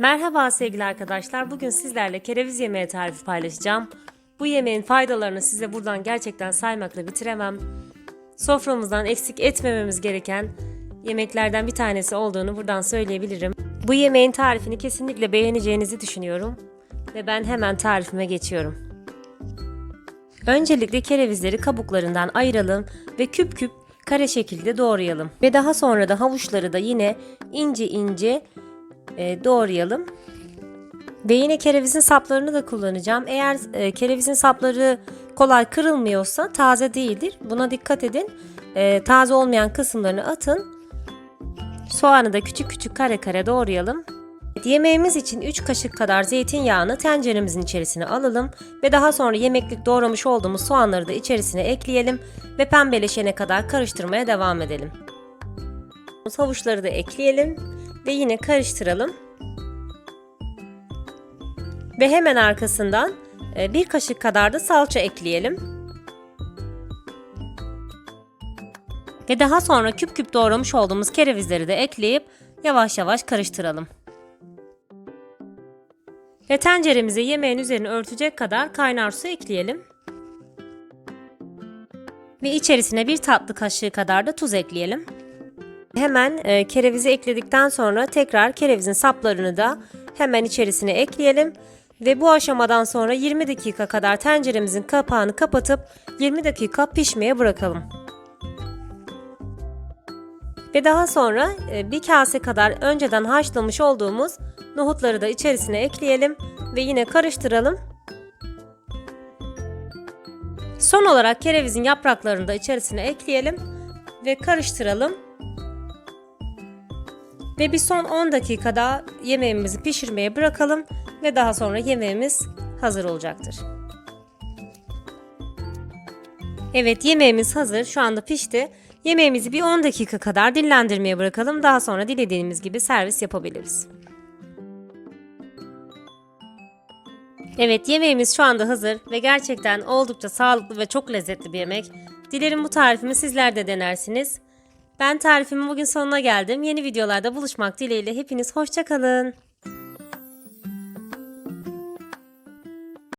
Merhaba sevgili arkadaşlar. Bugün sizlerle kereviz yemeği tarifi paylaşacağım. Bu yemeğin faydalarını size buradan gerçekten saymakla bitiremem. Soframızdan eksik etmememiz gereken yemeklerden bir tanesi olduğunu buradan söyleyebilirim. Bu yemeğin tarifini kesinlikle beğeneceğinizi düşünüyorum. Ve ben hemen tarifime geçiyorum. Öncelikle kerevizleri kabuklarından ayıralım ve küp küp kare şekilde doğrayalım. Ve daha sonra da havuçları da yine ince ince e, doğrayalım. Ve yine kerevizin saplarını da kullanacağım. Eğer e, kerevizin sapları kolay kırılmıyorsa taze değildir. Buna dikkat edin. E, taze olmayan kısımlarını atın. Soğanı da küçük küçük kare kare doğrayalım. Yemeğimiz için 3 kaşık kadar zeytinyağını tenceremizin içerisine alalım ve daha sonra yemeklik doğramış olduğumuz soğanları da içerisine ekleyelim ve pembeleşene kadar karıştırmaya devam edelim. Havuçları da ekleyelim ve yine karıştıralım. Ve hemen arkasından e, bir kaşık kadar da salça ekleyelim. Ve daha sonra küp küp doğramış olduğumuz kerevizleri de ekleyip yavaş yavaş karıştıralım. Ve tenceremize yemeğin üzerini örtecek kadar kaynar su ekleyelim. Ve içerisine bir tatlı kaşığı kadar da tuz ekleyelim. Hemen e, kerevizi ekledikten sonra tekrar kerevizin saplarını da hemen içerisine ekleyelim. Ve bu aşamadan sonra 20 dakika kadar tenceremizin kapağını kapatıp 20 dakika pişmeye bırakalım. Ve daha sonra e, bir kase kadar önceden haşlamış olduğumuz nohutları da içerisine ekleyelim ve yine karıştıralım. Son olarak kerevizin yapraklarını da içerisine ekleyelim ve karıştıralım. Ve bir son 10 dakika daha yemeğimizi pişirmeye bırakalım ve daha sonra yemeğimiz hazır olacaktır. Evet yemeğimiz hazır. Şu anda pişti. Yemeğimizi bir 10 dakika kadar dinlendirmeye bırakalım. Daha sonra dilediğimiz gibi servis yapabiliriz. Evet yemeğimiz şu anda hazır ve gerçekten oldukça sağlıklı ve çok lezzetli bir yemek. Dilerim bu tarifimi sizler de denersiniz. Ben tarifimin bugün sonuna geldim. Yeni videolarda buluşmak dileğiyle hepiniz hoşçakalın.